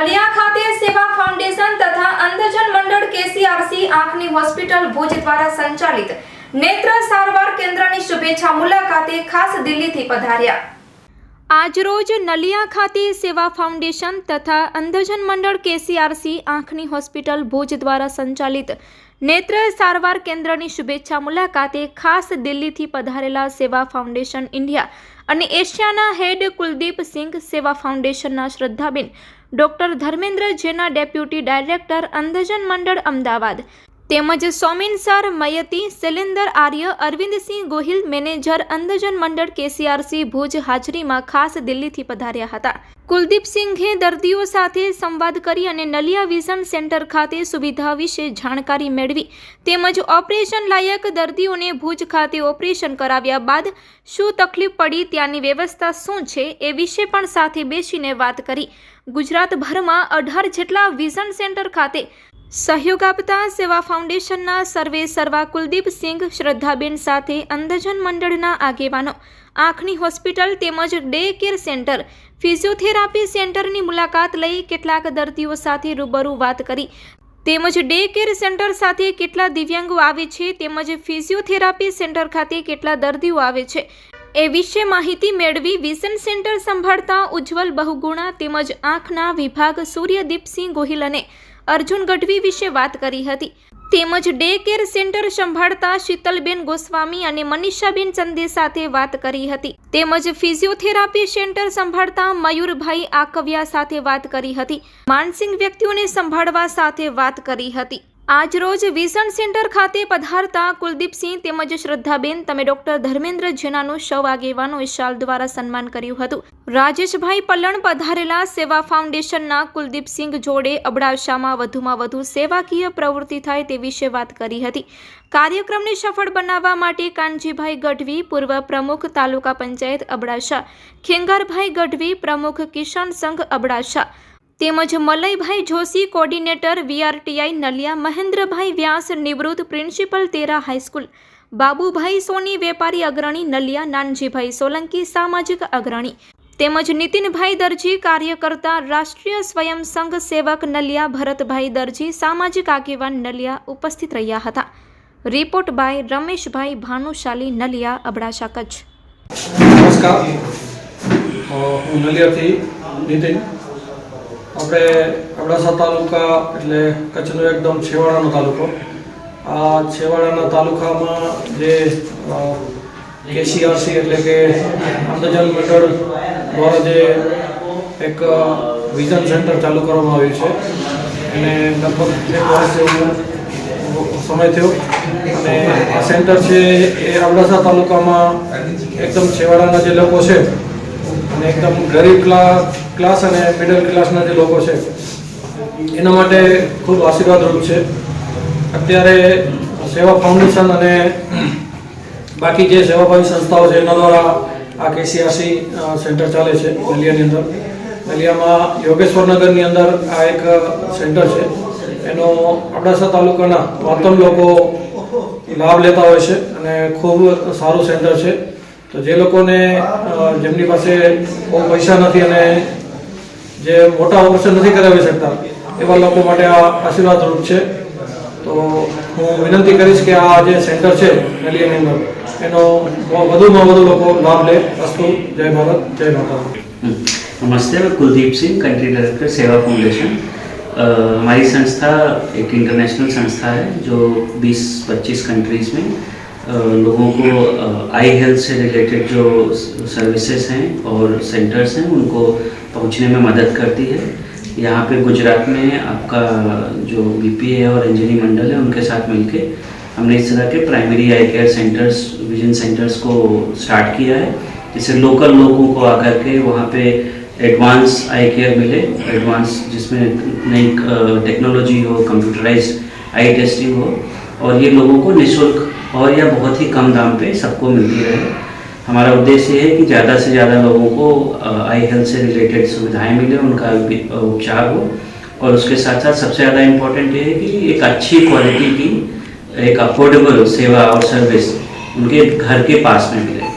નલિયા ખાતે સેવા ફાઉન્ડેશન તથા અંધજન મંડળ કેસીઆરસી આંખની હોસ્પિટલ ભુજ દ્વારા સંચાલિત નેત્ર સારવાર કેન્દ્રની શુભેચ્છા મુલાકાતે ખાસ દિલ્હીથી પધાર્યા. આજરોજ નલિયા ખાતે સેવા ફાઉન્ડેશન તથા અંધજન મંડળ કેસીઆરસી આંખની હોસ્પિટલ ભુજ દ્વારા સંચાલિત નેત્ર સારવાર કેન્દ્રની શુભેચ્છા મુલાકાતે ખાસ દિલ્હીથી પધારેલા સેવા ફાઉન્ડેશન ઇન્ડિયા અને એશિયાના હેડ કુલદીપ સિંઘ સેવા ફાઉન્ડેશનના શ્રદ્ધાબેન ડોક્ટર ધર્મેન્દ્ર જેના ડેપ્યુટી ડાયરેક્ટર અંધજન મંડળ અમદાવાદ. તેમજ સોમિનસાર મયતી શૈલેન્દર આર્ય, અરવિંદસિંહ ગોહિલ, મેનેજર અંધજન મંડળ, કેસીઆરસી ભુજ હાજરીમાં ખાસ દિલ્હીથી પધાર્યા હતા. કુલદીપસિંઘે દર્દીઓ સાથે સંવાદ કરી અને નલિયા વિઝન સેન્ટર ખાતે સુવિધા વિશે જાણકારી મેળવી. તેમજ ઓપરેશન લાયક દર્દીઓને ભુજ ખાતે ઓપરેશન કરાવ્યા બાદ શું તકલીફ પડી, ત્યાંની વ્યવસ્થા શું છે એ વિશે પણ સાથે બેસીને વાત કરી. ગુજરાતભરમાં અઢાર જેટલા વિઝન સેન્ટર ખાતે સહયોગ આપતા સેવા ફાઉન્ડેશનના સર્વે સર્વા કુલદીપ સિંઘ, શ્રદ્ધાબેન સાથે અંધજન મંડળના આગેવાનો, આંખની હોસ્પિટલ તેમજ ડે કેર સેન્ટર, ફિઝિયોથેરાપી સેન્ટરની મુલાકાત લઈ કેટલાક દર્દીઓ સાથે રૂબરૂ વાત કરી. તેમજ ડે કેર સેન્ટર સાથે કેટલા દિવ્યાંગો આવે છે તેમજ ફિઝિયોથેરાપી સેન્ટર ખાતે કેટલા દર્દીઓ આવે છે એ વિશે માહિતી મેળવી વિઝન સેન્ટર સંભાળતા ઉજ્જવલ બહુગુણા તેમજ આંખના વિભાગ સૂર્યદીપસિંહ ગોહિલ અને અર્જુન ગઢવી વિશે વાત કરી હતી. તેમજ ડે કેર સેન્ટર સંભાળતા શીતલબેન ગોસ્વામી અને મનીષાબેન ચંદે સાથે વાત કરી હતી. તેમજ ફિઝિયોથેરાપી સેન્ટર સંભાળતા મયુરભાઈ આકવિયા સાથે વાત કરી હતી. માનસિક વ્યક્તિઓને સંભાળવા સાથે વાત કરી હતી. આજરોજ વિઝન સેન્ટર ખાતે પધારતા કુલદીપસિંહ તેમજ શ્રદ્ધાબેન તમે ડોક્ટર ધર્મેન્દ્ર જેનાનું શવ આગેવાનો શાલ દ્વારા સન્માન કર્યું હતું. રાજેશભાઈ પલ્લણ પધારેલા સેવા ફાઉન્ડેશનના કુલદીપસિંહ જોડે અબડાસામાં વધુમાં વધુ સેવાકીય પ્રવૃત્તિ થાય તે વિશે વાત કરી હતી. કાર્યક્રમને સફળ બનાવવા માટે કાનજીભાઈ ગઢવી, પૂર્વ પ્રમુખ, તાલુકા પંચાયત અબડાસા, ખેંગારભાઈ ગઢવી, પ્રમુખ કિસાન સંઘ અબડાસા તેમજ મલયભાઈ જોશી, કોર્ડિનેટર વીઆરટીઆઈ નલિયા, મહેન્દ્રભાઈ વ્યાસ, નિવૃત્ત principal Tera high school, Babubhai Soni, વેપારી અગ્રણી નલિયા, નાનજીભાઈ સોલંકી, સામાજિક અગ્રણી તેમજ નીતિનભાઈ દરજી, કાર્યકર્તા, રાષ્ટ્રીય સ્વયં સંઘ સેવક નલિયા, ભરતભાઈ દરજી, સામાજિક આગેવાન નલિયા ઉપસ્થિત રહ્યા હતા. Report by Rameshbhai Bhanushali, Naliya, Abdasa, Kutch. નમસ્કાર. હું નલિયાથી નીતિન આપણે અબડાસા તાલુકા એટલે કચ્છનો એકદમ છેવાડાનો તાલુકો. આ છેવાડાના તાલુકામાં જે કેસીઆરસી એટલે કે અંધજન મંડળ દ્વારા જે એક વિઝન સેન્ટર ચાલુ કરવામાં આવ્યું છે. અને લગભગ એક વર્ષ સમય થયો. અને આ સેન્ટર છે એ અબડાસા તાલુકામાં એકદમ છેવાડાના જે લોકો છે અને એકદમ ગરીબ ક્લાસ ક્લાસ અને મિડલ ક્લાસના જે લોકો છે, એના માટે ખૂબ આશીર્વાદરૂપ છે. અત્યારે સેવા ફાઉન્ડેશન અને બાકી જે સેવાભાવી સંસ્થાઓ છે, એના દ્વારા આ કેસીઆરસી સેન્ટર ચાલે છે, નલિયાની અંદર. નલિયામાં યોગેશ્વરનગરની અંદર આ એક સેન્ટર છે. એનો અબડાસા તાલુકાના મહત્તમ લોકો લાભ લેતા હોય છે અને ખૂબ સારું સેન્ટર છે. તો જે લોકોને જેમની પાસે બહુ પૈસા નથી અને જે મોટા ઓપરેશન નથી કરાવી શકતા એવા લોકો માટે આ આશીર્વાદરૂપ છે તો હું વિનંતી કરીશ કે આ જે સેન્ટર છે નલિયાની અંદર એનો વધુમાં વધુ લોકો લાભ લે અસ્તુ જય ભારત જય માતા नमस्ते मैं Kuldeep Singh country director Seva foundation अ, हमारी संस्था एक इंटरनेशनल संस्था है जो 20-25 कंट्रीज में अ, लोगों को आई हेल्थ से रिलेटेड जो सर्विसेज़ हैं और सेंटर्स हैं, उनको पहुँचने में मदद करती है। यहाँ पे गुजरात में आपका जो बी है और इंजीनियरिंग मंडल है, उनके साथ मिलके हमने इस तरह के primary eye care centres vision centres को स्टार्ट किया है। जिससे लोकल लोगों को आकर के वहाँ पे एडवांस आई केयर मिले। एडवांस जिसमें नई टेक्नोलॉजी हो कंप्यूटराइज आई टेस्टिंग हो। और ये लोगों को निशुल्क और यह बहुत ही कम दाम पे सबको मिलती रहे। हमारा उद्देश्य है कि ज़्यादा से ज़्यादा लोगों को आई हेल्थ से रिलेटेड सुविधाएँ मिले, उनका उपचार हो। और उसके साथ साथ सबसे ज़्यादा इम्पोर्टेंट ये है कि एक अच्छी क्वालिटी की, एक अफोर्डेबल सेवा और सर्विस उनके घर के पास में मिले।